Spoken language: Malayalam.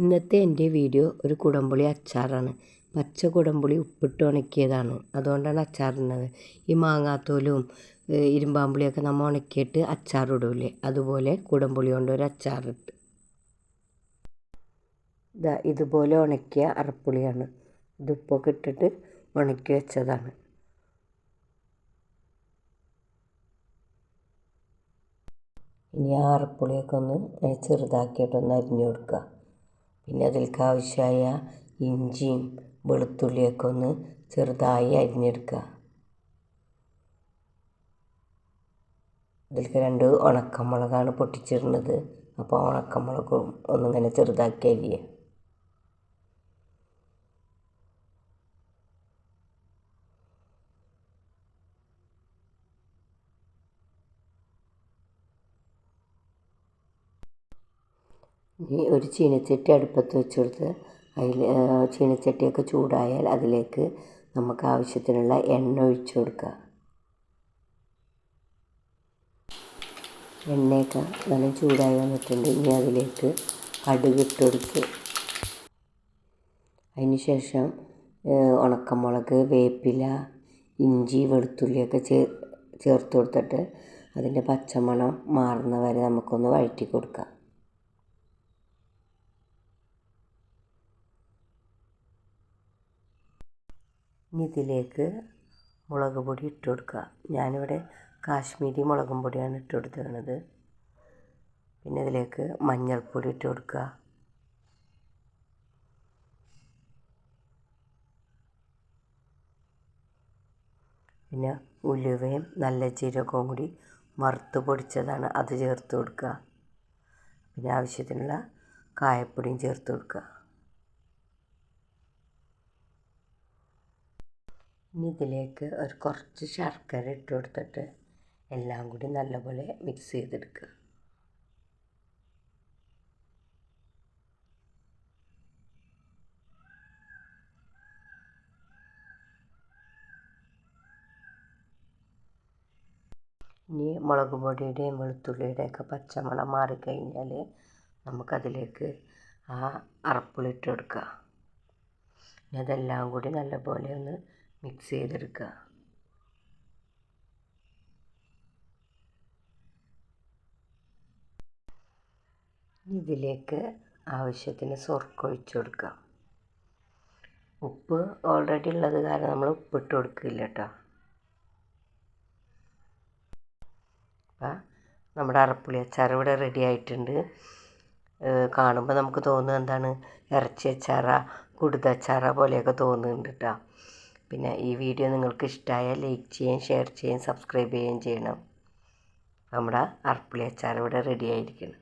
ഇന്നത്തെ എന്റെ വീഡിയോ ഒരു കുടംപുളി അച്ചാറാണ്. പച്ച കുടംപുളി ഉപ്പിട്ട് ഉണക്കിയതാണ്. അതുകൊണ്ടാണ് അച്ചാറിടുന്നത് ഈ മാങ്ങാത്തോലും ഇരുമ്പാമ്പുളിയൊക്കെ നമ്മൾ ഉണക്കിയിട്ട് അച്ചാറിടൂലേ അതുപോലെ കുടംപുളി കൊണ്ട് ഒരു അച്ചാറിട്ട് ഇതാ ഇതുപോലെ ഉണക്കിയ അറപ്പുളിയാണ് ഇതുപ്പൊക്കെ ഇട്ടിട്ട് ഉണക്കി വെച്ചതാണ്. ഇനി ആ അറപ്പുളിയൊക്കെ ഒന്ന് ചെറുതാക്കിയിട്ടൊന്ന് അരിഞ്ഞു കൊടുക്കുക. പിന്നെ അതിലേക്ക് ആവശ്യമായ ഇഞ്ചിയും വെളുത്തുള്ളിയൊക്കെ ഒന്ന് ചെറുതായി അരിഞ്ഞെടുക്കുക ഇതിലേക്ക് രണ്ട് ഉണക്കമുളകാണ് പൊട്ടിച്ചിടുന്നത്. അപ്പോൾ ഉണക്കമുളകും ഒന്നിങ്ങനെ ചെറുതാക്കി അരിയുക ഇനി ഒരു ചീനച്ചട്ടി അടുപ്പത്ത് വെച്ച് കൊടുത്ത് അതിൽ ചീനച്ചട്ടിയൊക്കെ ചൂടായാൽ അതിലേക്ക് നമുക്ക് ആവശ്യത്തിനുള്ള എണ്ണ ഒഴിച്ചു കൊടുക്കുക. എണ്ണയൊക്കെ നല്ല ചൂടായി വന്നിട്ടുണ്ട്. ഇനി അതിലേക്ക് കടുക് ഇട്ട് കൊടുത്ത് അതിന് ശേഷം ഉണക്കമുളക് വേപ്പില ഇഞ്ചി വെളുത്തുള്ളിയൊക്കെ ചേ ചേർത്ത് കൊടുത്തിട്ട് അതിന്റെ പച്ചമണം മാറുന്ന വരെ നമുക്കൊന്ന് വഴറ്റി കൊടുക്കാം ഇനി ഇതിലേക്ക് മുളക് പൊടി ഇട്ട് കൊടുക്കുക. ഞാനിവിടെ കാശ്മീരി മുളകും പൊടിയാണ് ഇട്ട് കൊടുത്തിരുന്നത്. പിന്നെ ഇതിലേക്ക് മഞ്ഞൾപ്പൊടി ഇട്ട് കൊടുക്കുക. പിന്നെ ഉലുവയും നല്ല ജീരകവും കൂടി വറുത്ത് പൊടിച്ചതാണ് അത് ചേർത്ത് കൊടുക്കുക. പിന്നെ ആവശ്യത്തിനുള്ള കായപ്പൊടിയും ചേർത്ത് കൊടുക്കുക. ഇനി ഇതിലേക്ക് ഒരു കുറച്ച് ശർക്കര ഇട്ട് കൊടുത്തിട്ട് എല്ലാം കൂടി നല്ലപോലെ മിക്സ് ചെയ്തെടുക്കുക. ഇനി മുളക് പൊടിയുടെയും വെളുത്തുള്ളിയുടെയൊക്കെ പച്ചമണം മാറിക്കഴിഞ്ഞാൽ നമുക്കതിലേക്ക് ആ അറപ്പുളിട്ട് കൊടുക്കുക. ഇനി അതെല്ലാം കൂടി നല്ലപോലെ ഒന്ന് മിക്സ് ചെയ്തെടുക്കുക. ഇതിലേക്ക് ആവശ്യത്തിന് സ്വർക്ക് ഒഴിച്ചു കൊടുക്കാം ഉപ്പ് ഓൾറെഡി ഉള്ളത് കാരണം നമ്മൾ ഉപ്പിട്ട് കൊടുക്കില്ല കേട്ടോ. അപ്പം നമ്മുടെ അറപ്പുളി അച്ചാർ ഇവിടെ റെഡി ആയിട്ടുണ്ട്. കാണുമ്പോൾ നമുക്ക് തോന്നുന്നത് എന്താണ്? ഇറച്ചി അച്ചാറ കുടുതച്ചാറ പോലെയൊക്കെ തോന്നുന്നുണ്ട് കേട്ടോ. പിന്നെ ഈ വീഡിയോ നിങ്ങൾക്ക് ഇഷ്ടമായാൽ ലൈക്ക് ചെയ്യുകയും ഷെയർ ചെയ്യുകയും സബ്സ്ക്രൈബ് ചെയ്യുകയും ചെയ്യണം. നമ്മുടെ അർപ്പിളി അച്ചാർ ഇവിടെ റെഡി ആയിരിക്കണം